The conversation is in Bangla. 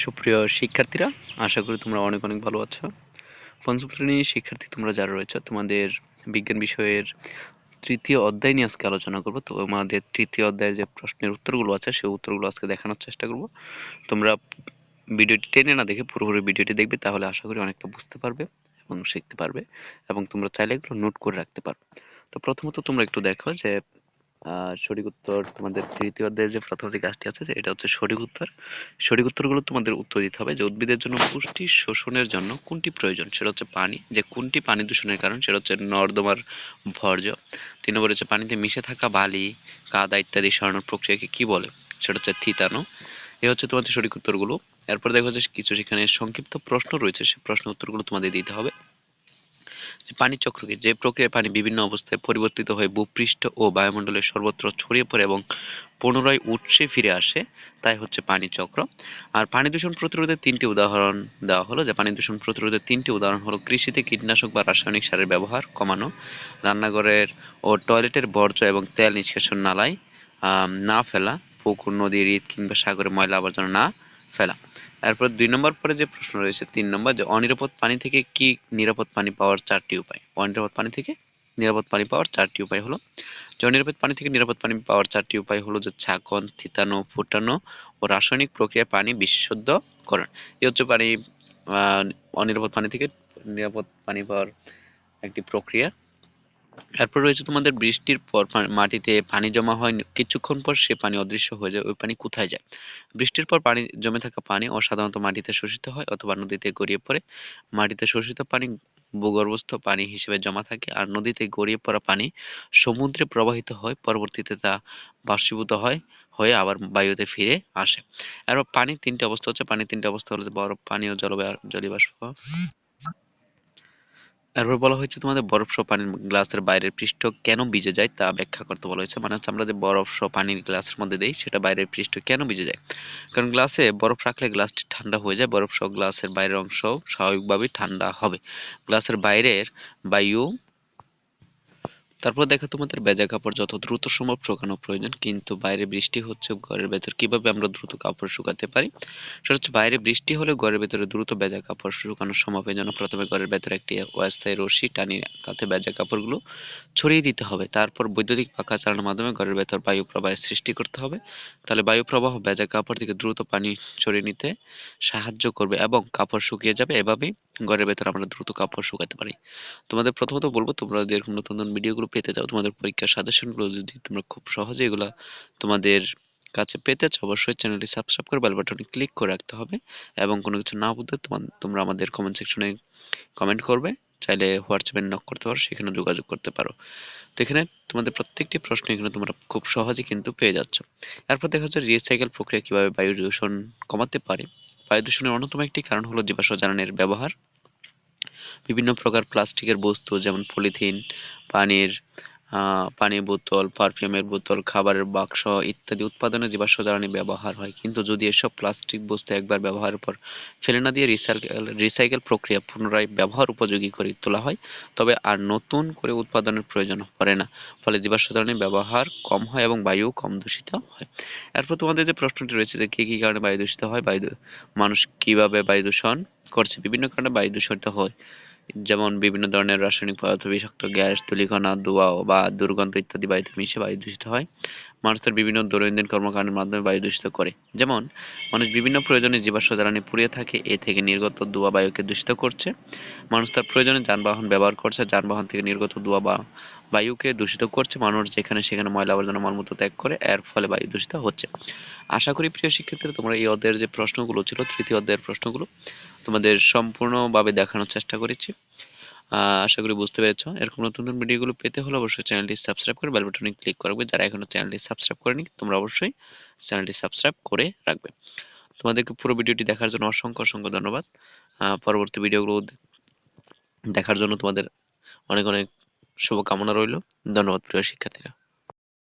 সুপ্রিয় শিক্ষার্থীরা, আশা করি তোমরা অনেক অনেক ভালো আছো। পঞ্চম শ্রেণির শিক্ষার্থী তোমরা যারা রয়েছে, তোমাদের বিজ্ঞান বিষয়ের তৃতীয় অধ্যায় নিয়ে আজকে আলোচনা করব। তো আমাদের তৃতীয় অধ্যায়ের যে প্রশ্নের উত্তরগুলো আছে, সেই উত্তরগুলো আজকে দেখানোর চেষ্টা করব। তোমরা ভিডিওটি টেনে না দেখে পুরোপুরি ভিডিওটি দেখবে, তাহলে আশা করি অনেকটা বুঝতে পারবে এবং শিখতে পারবে এবং তোমরা চাইলে এগুলো নোট করে রাখতে পারো। তো প্রথমত তোমরা একটু দেখো যে সঠিক উত্তর তোমাদের তৃতীয় অধ্যায়ের যে প্রথম যে কাজটি আছে, এটা হচ্ছে সঠিক উত্তর। সঠিক উত্তরগুলো তোমাদের উত্তর দিতে হবে যে উদ্ভিদের জন্য পুষ্টি শোষণের জন্য কোনটি প্রয়োজন, সেটা হচ্ছে পানি। যে কোনটি পানি দূষণের কারণ, সেটা হচ্ছে নর্দমার বর্জ্য তিন নম্বর হচ্ছে পানিতে মিশে থাকা বালি, কাদা ইত্যাদি সরানোর প্রক্রিয়াকে কি বলে, সেটা হচ্ছে থিতানো এ হচ্ছে তোমাদের সঠিক উত্তরগুলো। এরপর দেখো যে কিছু সেখানে সংক্ষিপ্ত প্রশ্ন রয়েছে সেই প্রশ্ন উত্তরগুলো তোমাদের দিতে হবে। পানি চক্র কি যে প্রক্রিয়ায় পানি বিভিন্ন অবস্থায় পরিবর্তিত হয়ে ভূপৃষ্ঠ ও বায়ুমণ্ডলের সর্বত্র ছড়িয়ে পড়ে এবং পুনরায় উৎসে ফিরে আসে, তাই হচ্ছে পানি চক্র। আর পানি দূষণ প্রতিরোধের তিনটি উদাহরণ দেওয়া হলো। যে পানি দূষণ প্রতিরোধের তিনটি উদাহরণ হলো কৃষিতে কীটনাশক বা রাসায়নিক সারের ব্যবহার কমানো, রান্নাঘরের ও টয়লেটের বর্জ্য এবং তেল নিষ্কাশন, নালায় না ফেলা, পুকুর নদী হ্রদ কিংবা সাগরে ময়লা আবর্জনা না ফেলা। এরপর দুই নম্বর পরে যে প্রশ্ন রয়েছে, তিন নম্বর যে অনিরাপদ পানি থেকে কি নিরাপদ পানি পাওয়ার চারটি উপায়? অনিরাপদ পানি থেকে নিরাপদ পানি পাওয়ার চারটি উপায় হলো, যে অনিরাপদ পানি থেকে নিরাপদ পানি পাওয়ার চারটি উপায় হলো যে ছাকন থিতানো, ফুটানো ও রাসায়নিক প্রক্রিয়ায় পানি বিশুদ্ধকরণ এই হচ্ছে পানি অনিরাপদ পানি থেকে নিরাপদ পানি পাওয়ার একটি প্রক্রিয়া। এরপর রয়েছে তোমাদের বৃষ্টির পর মাটিতে পানি জমা হয়। কিছুক্ষণ পর সে পানি অদৃশ্য হয়ে যায়। ওই পানি কোথায় যায়? বৃষ্টির পর পানি জমে থাকা পানি ও সাধারণত মাটিতে শোষিত হয় অথবা নদীতে গড়িয়ে পড়ে। মাটিতে শোষিত পানি ভূগর্ভস্থ পানি হিসেবে জমা থাকে আর নদীতে গড়িয়ে পড়া পানি সমুদ্রে প্রবাহিত হয়। পরবর্তীতে তা বাষ্পীভূত হয়, হয়ে আবার বায়ুতে ফিরে আসে। এরপর পানির তিনটে অবস্থা হচ্ছে পানির তিনটে অবস্থা হলো বরফ, পানি ও জলবায়ু জলীয়বাষ্প। এরপর বলা হয়েছে তোমাদের বরফ সহ পানির গ্লাসের বাইরের পৃষ্ঠ কেন ভিজে যায় তা ব্যাখ্যা করতে বলা হয়েছে। মানে হচ্ছে আমরা যে বরফ সহ পানির গ্লাসের মধ্যে দিই, সেটা বাইরের পৃষ্ঠ কেন ভিজে যায়? কারণ গ্লাসে বরফ রাখলে গ্লাসটি ঠান্ডা হয়ে যায়, বরফ সহ গ্লাসের বাইরের অংশ স্বাভাবিকভাবেই ঠান্ডা হবে। গ্লাসের বাইরের বায়ু তারপর দেখো তোমাদের ভেজা কাপড় যত দ্রুত সম্ভব শুকানো প্রয়োজন, কিন্তু বাইরে বৃষ্টি হচ্ছে ঘরের ভেতর, কীভাবে আমরা দ্রুত কাপড় শুকাতে পারি? সেটা হচ্ছে বাইরে বৃষ্টি হলে ঘরের ভেতরে দ্রুত ভেজা কাপড় শুকানো সম্ভব এই জন্য প্রথমে ঘরের ভেতরে একটি অস্থায়ী রশি টানিয়ে তাতে ভেজা কাপড়গুলো ছড়িয়ে দিতে হবে। তারপর বৈদ্যুতিক পাখা চালানোর মাধ্যমে ঘরের ভেতর বায়ু প্রবাহের সৃষ্টি করতে হবে। তাহলে বায়ু প্রবাহ ভেজা কাপড় থেকে দ্রুত পানি ছড়িয়ে নিতে সাহায্য করবে এবং কাপড় শুকিয়ে যাবে। এভাবেই ঘরের ভেতর আমরা দ্রুত কাপড় শুকাতে পারি। তোমাদের প্রথমত বলব, তোমরা যদি এরকম নতুন নতুন ভিডিওগুলো পেতে চাও, তোমাদের পরীক্ষার সাজেশনগুলো যদি তোমরা খুব সহজে এগুলো তোমাদের কাছে পেতে চাও, অবশ্যই চ্যানেলটি সাবস্ক্রাইব করে বেল বাটনে ক্লিক করে রাখতে হবে এবং কোনো কিছু না বুঝতে তোমরা আমাদের কমেন্ট সেকশনে কমেন্ট করবে, চাইলে হোয়াটসঅ্যাপে নক করতে পারো, সেখানে যোগাযোগ করতে পারো। তো এখানে তোমাদের প্রত্যেকটি প্রশ্ন এখানে তোমরা খুব সহজে কিন্তু পেয়ে যাচ্ছ। এরপর দেখা যাচ্ছে রিসাইকেল প্রক্রিয়া কীভাবে বায়ু দূষণ কমাতে পারে। বায়ু দূষণের অন্যতম একটি কারণ হলো জীবাশ্ম জ্বালানির ব্যবহার। বিভিন্ন প্রকার প্লাস্টিকের বস্তু যেমন পলিথিন পানির পানির বোতল পারফিউমের বোতল, খাবারের বাক্স ইত্যাদি উৎপাদনে জীবাশ্ম জ্বালানি ব্যবহার হয়। কিন্তু যদি এসব প্লাস্টিক বস্তু একবার ব্যবহারের পর ফেলে না দিয়ে রিসাইকেল রিসাইকেল প্রক্রিয়া পুনরায় ব্যবহার উপযোগী করে তোলা হয়, তবে আর নতুন করে উৎপাদনের প্রয়োজন পড়ে না। ফলে জীবাশ্ম জ্বালানি ব্যবহার কম হয় এবং বায়ু কম দূষিত হয়। এরপর তোমাদের যে প্রশ্নটি রয়েছে যে কি কি কারণে বায়ু দূষিত হয়, বায়ু মানুষ কীভাবে বায়ু দূষণ করছে, বিভিন্ন কারণে বায়ু দূষিত হয়। যেমন বিভিন্ন ধরনের রাসায়নিক পদার্থ, বিষাক্ত গ্যাস ধূলিকণা ধোঁয়া বা দুর্গন্ধ ইত্যাদি বায়ুতে মিশে বায়ু দূষিত হয়। মানুষের বিভিন্ন দৈনন্দিন কর্মকাণ্ডের মাধ্যমে বায়ু দূষিত করে। যেমন, মানুষ বিভিন্ন প্রয়োজনে জীবাশ্ম জ্বালানি পুড়িয়ে থাকে, এ থেকে নির্গত ধোঁয়া বায়ুকে দূষিত করছে। মানুষ তার প্রয়োজনে যানবাহন ব্যবহার করছে, যানবাহন থেকে নির্গত ধোঁয়া বা বায়ুকে দূষিত করছে, মানুষ যেখানে সেখানে ময়লা আবর্জনা মলমূত্র ত্যাগ করে, এর ফলে বায়ু দূষিত হচ্ছে। আশা করি প্রিয় শিক্ষার্থীরা, তোমরা এই অধ্যায়ের যে প্রশ্নগুলো ছিল, তৃতীয় অধ্যায়ের প্রশ্নগুলো, তোমাদের সম্পূর্ণভাবে দেখানোর চেষ্টা করেছি। আশা করি বুঝতে পেরেছ। এরকম নতুন নতুন ভিডিওগুলো পেতে হলে অবশ্যই চ্যানেলটি সাবস্ক্রাইব করে বেল বাটনে ক্লিক করবে যারা এখনও চ্যানেলটি সাবস্ক্রাইব করেনি, তোমরা অবশ্যই চ্যানেলটি সাবস্ক্রাইব করে রাখবে। তোমাদেরকে পুরো ভিডিওটি দেখার জন্য অসংখ্য অসংখ্য ধন্যবাদ। পরবর্তী ভিডিওগুলো দেখার জন্য তোমাদের অনেক অনেক শুভকামনা রইল। ধন্যবাদ প্রিয় শিক্ষার্থীরা।